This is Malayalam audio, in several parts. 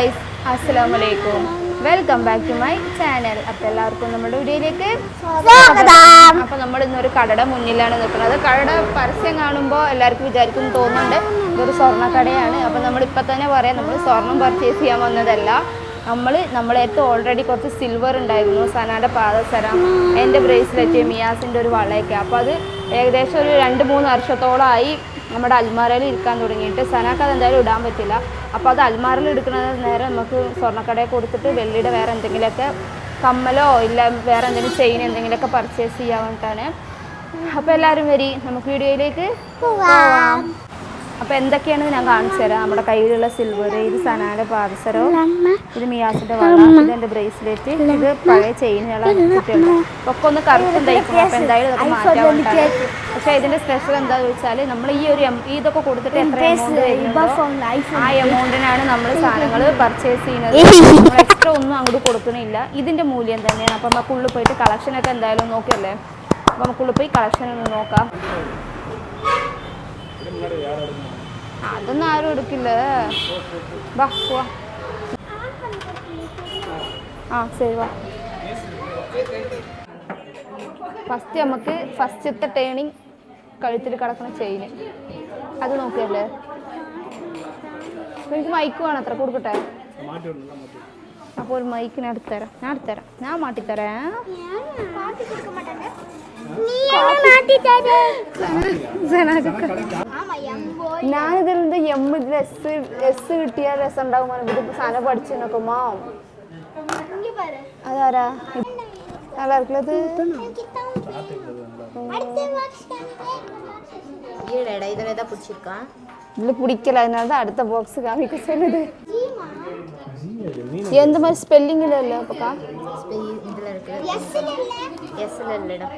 ഗൈസ് അസ്സലാമു അലൈക്കും welcome back to my channel അപ്പോൾ എല്ലാവർക്കും നമ്മുടെ വീഡിയോയിലേക്ക് സ്വാഗതം. അപ്പോൾ നമ്മൾ ഇന്നൊരു കടയുടെ മുന്നിലാണ് നിൽക്കുന്നത്. കടയുടെ പരസ്യം കാണുമ്പോൾ എല്ലാവർക്കും വിചാരിക്കും തോന്നുന്നുണ്ട്. ഇതൊരു സ്വർണക്കടയാണ്. അപ്പോൾ നമ്മളിപ്പോൾ തന്നെ പറയാം നമ്മൾ സ്വർണം പർച്ചേസ് ചെയ്യാൻ വന്നതല്ല. നമ്മൾ നമ്മളേത്ത് ഓൾറെഡി കുറച്ച് സിൽവർ ഉണ്ടായിരുന്നു സനാന്റെ പാദസരം എന്റെ ബ്രേസ്ലെറ്റ് മിയാസിന്റെ ഒരു വളയൊക്കെ. അപ്പോൾ അത് ഏകദേശം ഒരു രണ്ട് മൂന്ന് വർഷത്തോളമായി നമ്മുടെ അൽമാരയിൽ ഇരിക്കാൻ തുടങ്ങിയിട്ട് സനാക്ക് അത് എന്തായാലും ഇടാൻ പറ്റില്ല. അപ്പോൾ അത് അൽമാരയിൽ എടുക്കുന്നത് നേരെ നമുക്ക് സ്വർണക്കടയിൽ കൊടുത്തിട്ട് വെള്ളിയുടെ വേറെ എന്തെങ്കിലുമൊക്കെ കമ്മലോ ഇല്ല വേറെ എന്തെങ്കിലും ചെയിൻ എന്തെങ്കിലുമൊക്കെ പർച്ചേസ് ചെയ്യാൻ വേണ്ടിയിട്ടാണ്. അപ്പോൾ എല്ലാവരും വരി നമുക്ക് വീഡിയോയിലേക്ക് പോവാം. അപ്പോൾ എന്തൊക്കെയാണ് ഞാൻ കാണിച്ചു തരാം. നമ്മുടെ കയ്യിലുള്ള സിൽവർ ഇത് സനാന്റെ പാദസരവും ഇത് മിയാസിന്റെ വള ഇത് എന്റെ ബ്രേസ്ലെറ്റ് ഇത് പഴയ ചെയിനുകളാണ് കുട്ടികളുടെ. ഒക്കെ ഒന്ന് കറുത്തും തയ്ക്കും അപ്പൊ എന്തായാലും ഇതൊക്കെ മാറ്റാൻ വേണ്ടിയിട്ടാണ്. പക്ഷെ ഇതിന്റെ സ്പെഷ്യൽ എന്താ വെച്ചാൽ നമ്മൾ ഈ ഒരു ഇതൊക്കെ കൊടുത്തിട്ട് എത്ര എമൗണ്ട് ആ എമൗണ്ടിനാണ് നമ്മൾ സാധനങ്ങൾ പർച്ചേസ് ചെയ്യുന്നത്. എക്സ്ട്രാ ഒന്നും അങ്ങോട്ട് കൊടുക്കണില്ല. ഇതിന്റെ മൂല്യം തന്നെയാണ്. അപ്പൊ നമുക്ക് ഉള്ളിൽ പോയിട്ട് കളക്ഷൻ ഒക്കെ എന്തായാലും നോക്കിയല്ലേ? അപ്പൊ നമുക്ക് ഉള്ളിൽ പോയി കളക്ഷൻ ഒന്ന് നോക്കാം. അതൊന്നും ആരും എടുക്കില്ല? വാ പോവാ. ആ ശരി വാ. ഫസ്റ്റ് നമുക്ക് ഫസ്റ്റത്തെ ടേണിങ് കഴുത്തിൽ കിടക്കുന്ന ചെയിന് അത് നോക്കിയല്ലേ? എനിക്ക് മൈക്ക് വേണം? അത്ര കൊടുക്കട്ടെ? അപ്പോൾ ഒരു മൈക്കിന് അടുത്തരാം ഞാൻ അടുത്തരാം ഞാൻ മാട്ടിത്തരാം എന്ത് എം ഇതിൽ എസ് എസ് കിട്ടിയാൽ രസം ഉണ്ടാകുമോ ഇതിപ്പോ സാധനം പഠിച്ചെന്നൊക്കെ മാം അതാരാ എല്ലാവർക്കും இல்லடா இதுல ஏதாவது பிடிச்சிருக்கான் ഇതിൽ പിടിക്കല அதனால தான் அடுத்த பாக்ஸ் காமிக்க சொல்லுது எந்த மாதிரி ஸ்பெல்லிங்கில் இல்லை அப்பக்கா இதுல இருக்கு எஸ்ல இல்லடா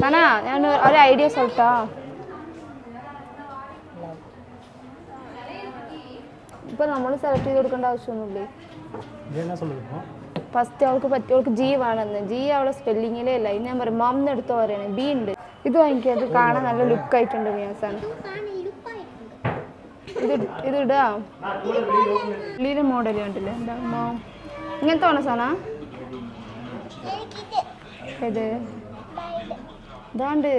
സന ഞാൻ ഒരു ഐഡിയ സൊട്ടാ ഇപ്പൊ നമ്മൾ സെലക്ട് ചെയ്ത് കൊടുക്കേണ്ട ആവശ്യമൊന്നുമില്ലേ? ഫസ്റ്റ് അവൾക്ക് പറ്റി അവൾക്ക് ജി വേണമെന്ന്. ജി അവളെ സ്പെല്ലിങ്ങിലേ അല്ല. ഇനി ഞാൻ പറയും മമ്മ എടുത്ത് പറയണ ബി ഉണ്ട്. ഇത് വാങ്ങിക്കുക കാണാൻ നല്ല ലുക്ക് ആയിട്ടുണ്ട് മിയാസാണ് ഇത് ഇത് ഇടാ മോഡൽ കണ്ടില്ലേ? എന്താ ഇങ്ങനത്തെ വേണം സാനാ? ഇത് தாண்டு.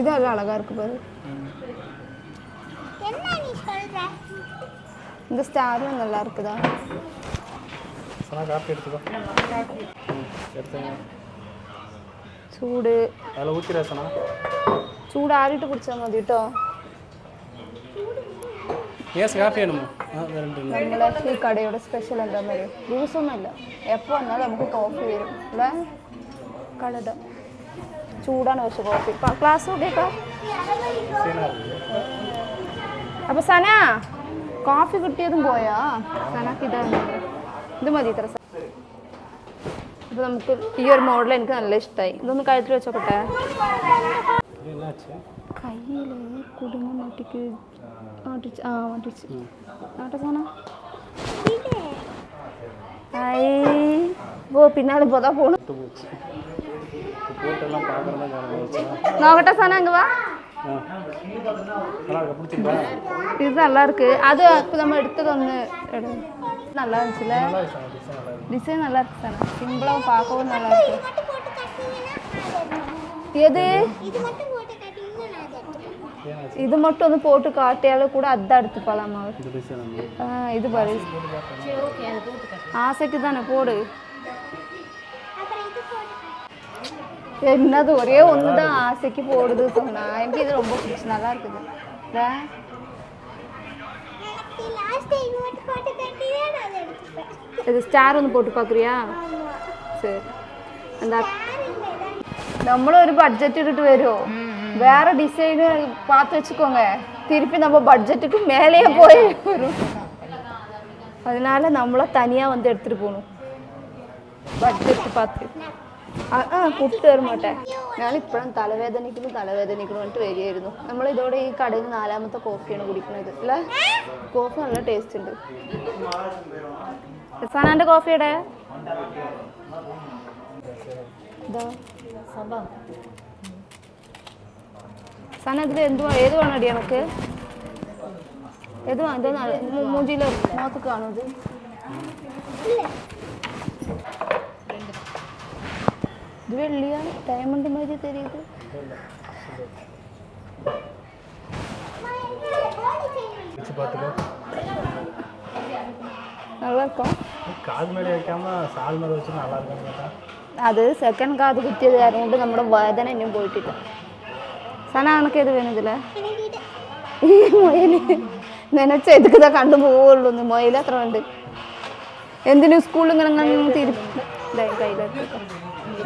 இதெல்லாம் அழகாக இருக்கு பாரு. இந்த ஸ்டாரும் நல்லா இருக்குதா? சூடு. அதில் ஊற்றிடாசனா சூடு ஆறிட்டு குடிச்சா மதிட்டோம் യെസ് കാപ്പി ആണോ ഈ കടയുടെ സ്പെഷ്യൽ എന്താന്ന് വരും ജ്യൂസ് എപ്പോൾ വന്നാലും നമുക്ക് കോഫി വരും. അല്ലേ? കളത ചൂടാണ് പക്ഷെ കോഫി ക്ലാസ് അപ്പൊ സന കോഫി കിട്ടിയതും പോയാ? സനക്ക് ഇതാണ് ഇത് മതി ഇത്ര അപ്പൊ നമുക്ക് ഈ ഒരു മോഡൽ എനിക്ക് നല്ല ഇഷ്ടമായി ഇതൊന്ന് കഴുത്തിൽ വെച്ചോക്കട്ടെ. கையில் கொடுங்கன்னு ஒட்டிக்கு ஒட்டிச்சு ஆ ஒட்டிச்சு ஒட்டக்கானா ஐ ஓ பின்னால் போதா போகணும் நோக்கட்டா சானா அங்கே வா இது நல்லா அது இப்போ நம்ம எடுத்தது ஒன்று நல்லா இருந்துச்சுல டிசைன் நல்லா இருக்கு பார்க்கவும் நல்லா இருக்கு எது இது மட்டும் வந்து போட்டு காட்டியாலும் கூட அதான் எடுத்து போகலாமா இந்த டிசைன் வந்து இது பாரு ஆசைக்கு தானே போடு என்னது ஒரே ஒன்று தான் ஆசைக்கு போடுது சொன்னா எனக்கு இது ரொம்ப பிடிச்சி நல்லா இருக்குது இல்ல? இது ஸ்டார் ஒன்று போட்டு பார்க்குறியா சரி அந்த നമ്മളൊരു ബഡ്ജറ്റ് ഇട്ടിട്ട് വരുമോ வேற டிசைனு பார்த்து வச்சுக்கோங்க திருப்பி நம்ம பட்ஜெட்டுக்கு மேலேயே போய் வரும் அதனால நம்மளும் தனியாக வந்து எடுத்துகிட்டு போகணும் பட்ஜெட்டு பார்த்து ആ കൂട്ടിട്ട് കയറി പോട്ടെ ഞാനിപ്പോഴും തലവേദനിക്കുന്നു തലവേദനിക്കുന്നു പറഞ്ഞിട്ട് വരികയായിരുന്നു. നമ്മളിതോടെ ഈ കടയിൽ നിന്ന് നാലാമത്തെ കോഫിയാണ് കുടിക്കുന്നത്. അല്ലേ? കോഫി നല്ല ടേസ്റ്റ് ഉണ്ട്. സനാന്റെ കോഫിയുടെ ഇതാ. സംഭവം. സന ഇതിൽ എന്തുവാ ഏത് വേണം അടി നമുക്ക് ഏത് വേണം ഇത് മൂഞ്ചിയിൽ നോക്ക് കാണും ഇത് ഇത് വെള്ളിയാ ഡയമണ്ട് മാതിരി തരിയത് வச்சு பார்த்துக்கோ நல்லா இருக்கும் காது மேலே வைக்காம சால் மேலே வச்சு நல்லா இருக்கான்னு கேட்டா അത് സെക്കൻഡ് കാത് കുത്തിയത് കാരണം കൊണ്ട് നമ്മുടെ വേദന ഇനിയും പോയിട്ടില്ല ಸಣ್ಣ ಹಣಕ್ಕೆ ಇದು ಏನಿದಿಲ್ಲ ഈ മൊയിൽ. നനച്ച എതുക്കതാ കണ്ടു പോവുള്ളൂ മൊയിൽ അത്ര ഉണ്ട്? എന്തിനും സ്കൂളിൽ ഇങ്ങനെ തിരി കയ്യിലെടുക്കാം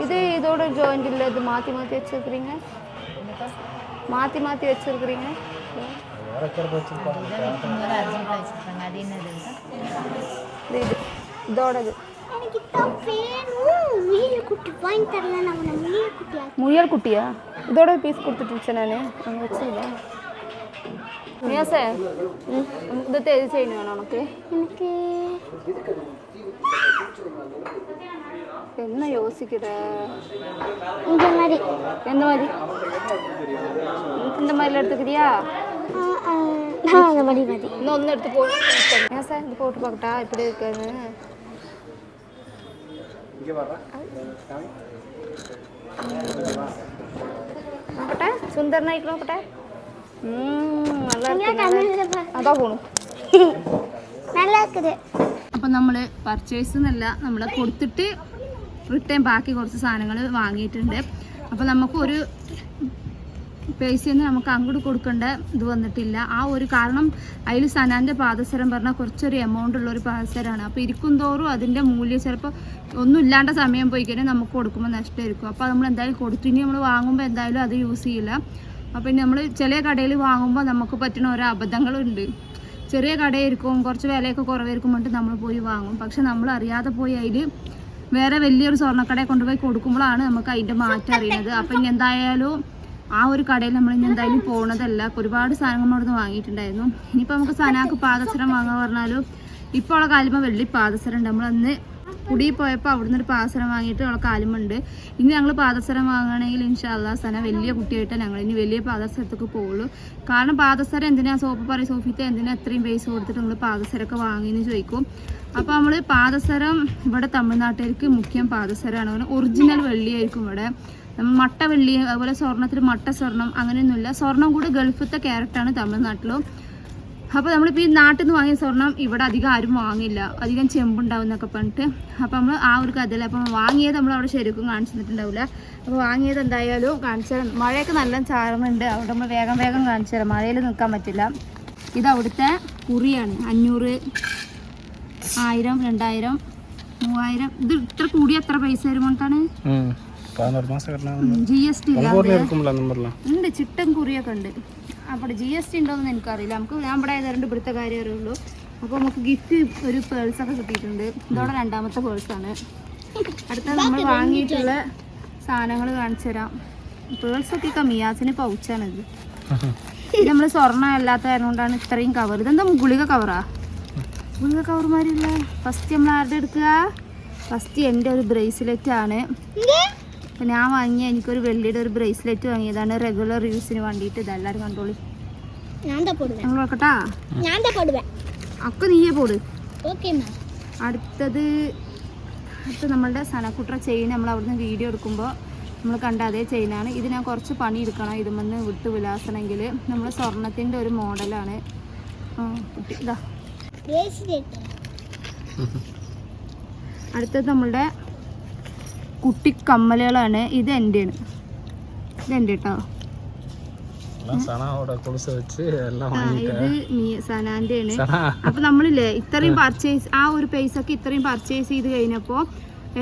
ഇത്. ഇതോടെ ജോയിന്റ് ഇല്ല? ഇത് മാറ്റി മാറ്റി വെച്ചിരിക്കീங்க മാറ്റി മാറ്റി വെച്ചിരിക്കீங்க ഇത്. ഇതോടെ ഇത്. எனக்கு முயல் குட்டியா? இதோட பீஸ் கொடுத்துட்டு இருந்துச்சேன் நான். அங்கே வச்சுருந்தேன் மியாசே இந்த தேதி செய்யணும் உனக்கு. எனக்கு என்ன யோசிக்கிற? இந்த மாதிரி. எந்த மாதிரி? இந்த மாதிரிலாம் எடுத்துக்கிறியா அந்த மாதிரி மாதிரி. இன்னும் ஒன்று எடுத்து போட்டு ஏன் சார் இது போட்டு பார்க்கட்டா இப்படி இருக்காது. നോക്കട്ടെ സുന്ദരനായിട്ട് നോക്കട്ടെ. അതാ പോണു. അപ്പൊ നമ്മൾ പർച്ചേസ് എന്നല്ല നമ്മൾ കൊടുത്തിട്ട് റിട്ടേൺ ബാക്കി കുറച്ച് സാധനങ്ങൾ വാങ്ങിയിട്ടുണ്ട്. അപ്പൊ നമുക്ക് ഒരു പൈസയിൽ നിന്ന് നമുക്ക് അങ്ങോട്ട് കൊടുക്കേണ്ട ഇത് വന്നിട്ടില്ല. ആ ഒരു കാരണം അതിൽ സനാന്റെ പാദസരം പറഞ്ഞാൽ കുറച്ചൊരു എമൗണ്ട് ഉള്ള ഒരു പാദസരമാണ്. അപ്പോൾ ഇരിക്കും തോറും അതിന്റെ മൂല്യം ചിലപ്പോൾ ഒന്നും ഇല്ലാണ്ട സമയം പോയി കഴിഞ്ഞാൽ നമുക്ക് കൊടുക്കുമ്പോൾ നഷ്ടമായിരിക്കും. അപ്പോൾ നമ്മൾ എന്തായാലും കൊടുത്തു. ഇനി നമ്മൾ വാങ്ങുമ്പോൾ എന്തായാലും അത് യൂസ് ചെയ്യില്ല. അപ്പോൾ ഇനി നമ്മൾ ചില കടയിൽ വാങ്ങുമ്പോൾ നമുക്ക് പറ്റുന്ന ഓരോ അബദ്ധങ്ങളുണ്ട്. ചെറിയ കടയായിരിക്കും കുറച്ച് വിലയൊക്കെ കുറവായിരിക്കും പറഞ്ഞിട്ട് നമ്മൾ പോയി വാങ്ങും. പക്ഷെ നമ്മൾ അറിയാതെ പോയി അതിൽ വേറെ വലിയൊരു സ്വർണക്കടയെ കൊണ്ടുപോയി കൊടുക്കുമ്പോഴാണ് നമുക്ക് അതിന്റെ മാറ്റം അറിയുന്നത്. അപ്പം ഇനി എന്തായാലും ആ ഒരു കടയിൽ നമ്മൾ ഇനി എന്തായാലും പോണതല്ല. ഒരുപാട് സാധനങ്ങൾ അവിടുന്ന് വാങ്ങിയിട്ടുണ്ടായിരുന്നു. ഇനിയിപ്പോൾ നമുക്ക് സനാക്ക് പാദസരം വാങ്ങാൻ പറഞ്ഞാലും ഇപ്പോൾ ഉള്ള കാലുമ്പോൾ വെള്ളി പാദസരം ഉണ്ട്. നമ്മളന്ന് കുടി പോയപ്പോൾ അവിടുന്ന് ഒരു പാദസരം വാങ്ങിയിട്ട് ഉള്ള കാലുമുണ്ട് ഇനി ഞങ്ങൾ പാദസരം വാങ്ങണമെങ്കിൽ ഇൻഷാല്ലാ സന വലിയ കുട്ടിയായിട്ടാണ് ഞങ്ങൾ ഇനി വലിയ പാദസരത്തേക്ക് പോകുള്ളൂ കാരണം പാദസരം എന്തിനാ സോപ്പ് പറയും? സോഫിത്തെ എന്തിനാ എത്രയും പൈസ കൊടുത്തിട്ട് നമ്മൾ പാദസരമൊക്കെ വാങ്ങിയെന്ന് ചോദിക്കും. അപ്പോൾ നമ്മൾ പാദസരം ഇവിടെ തമിഴ്നാട്ടുകാർക്ക് മുഖ്യം പാദസരമാണ്. ഒറിജിനൽ വെള്ളിയായിരിക്കും ഇവിടെ. മട്ട വെള്ളി അതുപോലെ സ്വർണത്തിൽ മട്ട സ്വർണം അങ്ങനെയൊന്നുമില്ല. സ്വർണം കൂടി ഗൾഫത്തെ ക്യാരറ്റാണ് തമിഴ്നാട്ടിലും. അപ്പോൾ നമ്മളിപ്പോൾ ഈ നാട്ടിൽ നിന്ന് വാങ്ങിയ സ്വർണം ഇവിടെ അധികം ആരും വാങ്ങില്ല. അധികം ചെമ്പുണ്ടാവും എന്നൊക്കെ പറഞ്ഞിട്ട്. അപ്പോൾ നമ്മൾ ആ ഒരു കഥയിൽ അപ്പം വാങ്ങിയത് നമ്മൾ അവിടെ ശരിക്കും കാണിച്ചു തന്നിട്ടുണ്ടാവില്ല അപ്പോൾ വാങ്ങിയത് എന്തായാലും കാണിച്ചു തരാം. മഴയൊക്കെ നല്ല ചാറുന്നുണ്ട്. അവിടെ നമ്മൾ വേഗം വേഗം കാണിച്ചു തരാം. മഴയിൽ നിൽക്കാൻ പറ്റില്ല. ഇത് അവിടുത്തെ കുറിയാണ്. അഞ്ഞൂറ് ആയിരം രണ്ടായിരം മൂവായിരം. ഇത് ഇത്ര കൂടി എത്ര പൈസ വരുമ്പോട്ടാണ് പതിനോറ് മാസം കെട്ടണം ജി എസ് ടി ഉണ്ട് ചിട്ടൻ കുറിയൊക്കെ ഉണ്ട്. അപ്പോൾ ജി എസ് ടി ഉണ്ടോയെന്ന് എനിക്കറിയില്ല. നമുക്ക് ഞാൻ ഇവിടെ ഏതാണ്ട് ഇവിടുത്തെ കാര്യം ഉള്ളൂ. അപ്പോൾ നമുക്ക് ഗിഫ്റ്റ് ഒരു പേഴ്സൊക്കെ കിട്ടിയിട്ടുണ്ട്. ഇതോടെ രണ്ടാമത്തെ പേഴ്സാണ് അടുത്ത നമ്മൾ വാങ്ങിയിട്ടുള്ള സാധനങ്ങൾ കാണിച്ചു തരാം. പേഴ്സൊക്കെ കമിയാസിന് ഇത് നമ്മൾ സ്വർണം അല്ലാത്ത കാരണകൊണ്ടാണ് ഇത്രയും കവർ ഇതെന്താ ഗുളിക കവറാ ഗുളിക കവർമാരില്ല ഫസ്റ്റ് നമ്മൾ ആരുടെ എടുക്കുക? ഫസ്റ്റ് എന്റെ ഒരു ബ്രേസ്ലെറ്റ് ആണ്. അപ്പം ഞാൻ വാങ്ങിയ എനിക്കൊരു വെള്ളിയുടെ ഒരു ബ്രേസ്ലെറ്റ് വാങ്ങിയതാണ് റെഗുലർ യൂസിന് വേണ്ടിയിട്ട്. ഇതെല്ലാവരും കണ്ടോളി. ഞങ്ങൾ നോക്കട്ടാ അക്ക നീയെ പോട്. അടുത്തത് അടുത്ത് നമ്മളുടെ സനക്കുട്ര ചെയിൻ നമ്മൾ അവിടുന്ന് വീഡിയോ എടുക്കുമ്പോൾ നമ്മൾ കണ്ട അതേ ചെയിനാണ് ഇത് ഞാൻ കുറച്ച് പണി പണിയെടുക്കണം ഇതുമെന്ന് വിട്ട് വിലാസണമെങ്കിൽ നമ്മൾ സ്വർണത്തിന്റെ ഒരു മോഡലാണ്. ഇതാ. അടുത്തത് നമ്മളുടെ കുട്ടി കമ്മലുകളാണ് ഇത് എന്റെയാണ് ഇത് എന്റെ കേട്ടോ സനാന്റെയാണ്. അപ്പൊ നമ്മളില്ലേ ഇത്രയും പർച്ചേസ് ആ ഒരു പൈസ ഒക്കെ ഇത്രയും പർച്ചേസ് ചെയ്ത് കഴിഞ്ഞപ്പോ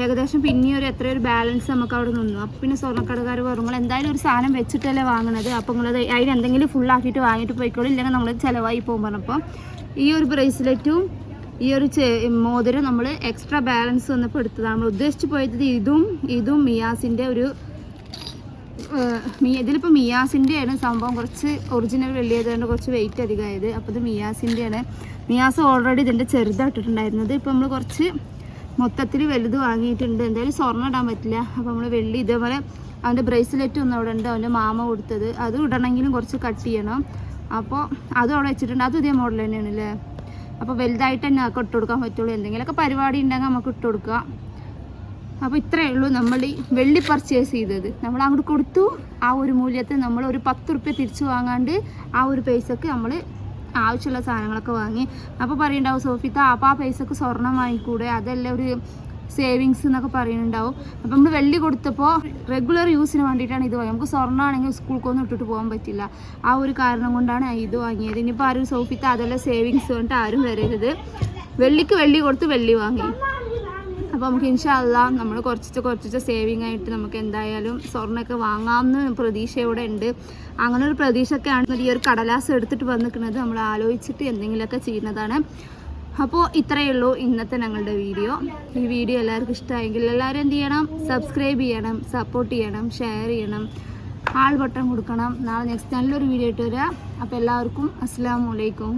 ഏകദേശം പിന്നെ ഒരു എത്ര ഒരു ബാലൻസ് നമുക്ക് അവിടെ നിന്നു. അപ്പൊ പിന്നെ സ്വർണക്കടക്കാർ പറഞ്ഞു എന്തായാലും ഒരു സാധനം വെച്ചിട്ടല്ലേ വാങ്ങണത്? അപ്പൊ നിങ്ങൾ അതിന് എന്തെങ്കിലും ഫുള്ളാക്കിയിട്ട് വാങ്ങിയിട്ട് പോയിക്കോളൂ. ഇല്ലെങ്കിൽ നമ്മൾ ചിലവായി പോകും അപ്പൊ ഈ ഒരു ബ്രേസ്ലെറ്റും ഈ ഒരു മോതിരം നമ്മൾ എക്സ്ട്രാ ബാലൻസ് വന്നപ്പോൾ എടുത്തതാണ് നമ്മൾ ഉദ്ദേശിച്ച് പോയത് ഇതും ഇതും മിയാസിന്റെ ഒരു ഇതിലിപ്പോൾ മിയാസിന്റെ മിയാസിന്റെയാണ് സംഭവം. കുറച്ച് ഒറിജിനൽ വെള്ളിയായതുകൊണ്ട് കുറച്ച് വെയിറ്റ് അധികമായത്. അപ്പോൾ ഇത് മിയാസിന്റെയാണ് മിയാസ് ഓൾറെഡി ഇതിന്റെ ചെറുതായിട്ടിട്ടുണ്ടായിരുന്നത്. ഇപ്പോൾ നമ്മൾ കുറച്ച് മൊത്തത്തിൽ വലുത് വാങ്ങിയിട്ടുണ്ട്. എന്തായാലും സ്വർണം ഇടാൻ പറ്റില്ല. അപ്പോൾ നമ്മൾ വെള്ളി ഇതേപോലെ അവന്റെ ബ്രേസ്ലെറ്റ് ഒന്നും അവിടെ ഉണ്ട്. അവന്റെ മാമ കൊടുത്തത്. അത് ഇടണമെങ്കിലും കുറച്ച് കട്ട് ചെയ്യണം. അപ്പോൾ അതും അവിടെ വെച്ചിട്ടുണ്ട്. അതും ഇതേ മോഡൽ തന്നെയാണ് അല്ലേ അപ്പോൾ വലുതായിട്ട് തന്നെ ആൾക്ക് ഇട്ട് കൊടുക്കാൻ പറ്റുള്ളൂ. എന്തെങ്കിലുമൊക്കെ പരിപാടി ഉണ്ടെങ്കിൽ നമുക്ക് ഇട്ട് കൊടുക്കാം അപ്പോൾ ഇത്രയേ ഉള്ളൂ നമ്മൾ ഈ വെള്ളി പർച്ചേസ് ചെയ്തത്. നമ്മൾ അങ്ങോട്ട് കൊടുത്തു. ആ ഒരു മൂല്യത്തിൽ നമ്മൾ ഒരു പത്ത് റുപ്യ തിരിച്ചു വാങ്ങാണ്ട് ആ ഒരു പൈസക്ക് നമ്മൾ ആവശ്യമുള്ള സാധനങ്ങളൊക്കെ വാങ്ങി. അപ്പോൾ പറയുന്നുണ്ടാവും സോഫിത്ത അപ്പോൾ ആ പൈസക്ക് സ്വർണം വാങ്ങിക്കൂടെ? അതല്ല ഒരു സേവിങ്സ് എന്നൊക്കെ പറയുന്നുണ്ടാവും. അപ്പോൾ നമ്മൾ വെള്ളി കൊടുത്തപ്പോൾ റെഗുലർ യൂസിന് വേണ്ടിയിട്ടാണ് ഇത് വാങ്ങിയത് നമുക്ക് സ്വർണമാണെങ്കിൽ സ്കൂൾക്കൊന്നും ഇട്ടിട്ട് പോകാൻ പറ്റില്ല. ആ ഒരു കാരണം കൊണ്ടാണ് ഇത് വാങ്ങിയത്. ഇനിയിപ്പോൾ ആരും സോഫിത്ത് അതെല്ലാം സേവിങ്സ് കൊണ്ട് ആരും വരരുത്. വെള്ളിക്ക് വെള്ളി കൊടുത്ത് വെള്ളി വാങ്ങി. അപ്പോൾ നമുക്ക് ഇൻഷാല്ല നമ്മൾ കുറച്ച് കുറച്ച് സേവിങ് ആയിട്ട് നമുക്ക് എന്തായാലും സ്വർണമൊക്കെ വാങ്ങാമെന്ന് പ്രതീക്ഷയോടെ ഉണ്ട്. അങ്ങനെ ഒരു പ്രതീക്ഷയൊക്കെയാണ് ഈ ഒരു കടലാസ് എടുത്തിട്ട് വന്നിരിക്കുന്നത്. നമ്മൾ ആലോചിച്ചിട്ട് എന്തെങ്കിലുമൊക്കെ ചെയ്യുന്നതാണ്. അപ്പോൾ ഇത്രയേ ഉള്ളൂ ഇന്നത്തെ ഞങ്ങളുടെ വീഡിയോ. ഈ വീഡിയോ എല്ലാവർക്കും ഇഷ്ടമായെങ്കിൽ എല്ലാവരും എന്ത് ചെയ്യണം? സബ്സ്ക്രൈബ് ചെയ്യണം സപ്പോർട്ട് ചെയ്യണം ഷെയർ ചെയ്യണം ആൾ ബട്ടൺ കൊടുക്കണം. നാളെ നെക്സ്റ്റ് നല്ലൊരു വീഡിയോ ഇട്ട് വരാം. അപ്പോൾ എല്ലാവർക്കും അസ്സാം വലൈക്കും